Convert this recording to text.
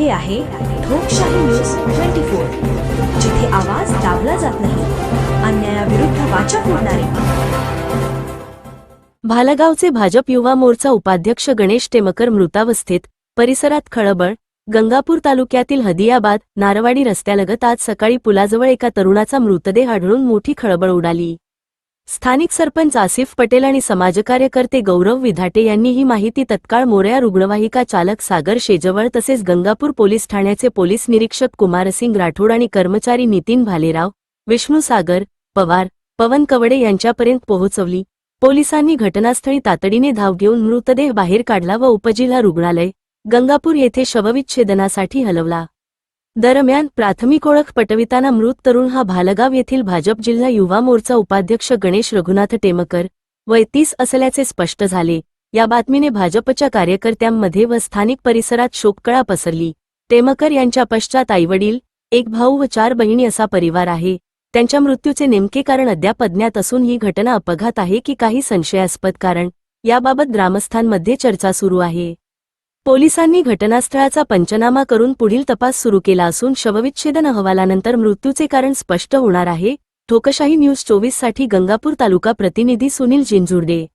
हे आहे लोकशाही न्यूज ट्वेंटी फोर जिथे आवाज दाबला जात नाही अन्यायाविरुद्ध वाचा फोडणारे. भालगावचे भाजप युवा मोर्चा उपाध्यक्ष गणेश टेमकर मृतावस्थेत परिसरात खळबळ गंगापूर तालुक्यातील हदियाबाद नारवाडी रस्त्यालगत आज सकाळी पुलाजवळ एका तरुणाचा मृतदेह आढळून मोठी खळबळ उडाली. स्थानिक सरपंच आसिफ पटेल आणि समाजकार्यकर्ते गौरव विधाटे यांनी ही माहिती तत्काळ मोरया रुग्णवाहिका चालक सागर शेजवळ तसेच गंगापूर पोलीस ठाण्याचे पोलीस निरीक्षक कुमारसिंग राठोड आणि कर्मचारी नितीन भालेराव विष्णू सागर पवार पवन कवडे यांच्यापर्यंत पोहोचवली. पोलिसांनी घटनास्थळी तातडीने धाव घेऊन मृतदेह बाहेर काढला व उपजिल्हा रुग्णालय गंगापूर येथे शवविच्छेदनासाठी हलवला. दरम्यान प्राथमिक ओळख पटविताना मृत तरुण हा भालगाव येथील भाजप जिल्हा युवा मोर्चा उपाध्यक्ष गणेश रघुनाथ टेमकर वय तीस असल्याचे स्पष्ट झाले. या बातमीने भाजपच्या कार्यकर्त्यांमध्ये व स्थानिक परिसरात शोककळा पसरली. टेमकर यांच्या पश्चात आईवडील एक भाऊ व चार बहिणी असा परिवार आहे. त्यांच्या मृत्यूचे नेमके कारण अद्याप अज्ञात असून ही घटना अपघात आहे की काही संशयास्पद कारण याबाबत ग्रामस्थांमध्ये चर्चा सुरू आहे. पोलिसांनी घटनास्थळाचा पंचनामा करून पुढील तपास सुरू केला असून शवविच्छेदन अहवालानंतर मृत्यूचे कारण स्पष्ट होणार आहे. ठोकशाही न्यूज चोवीससाठी गंगापूर तालुका प्रतिनिधी सुनील जिंजुर्डे.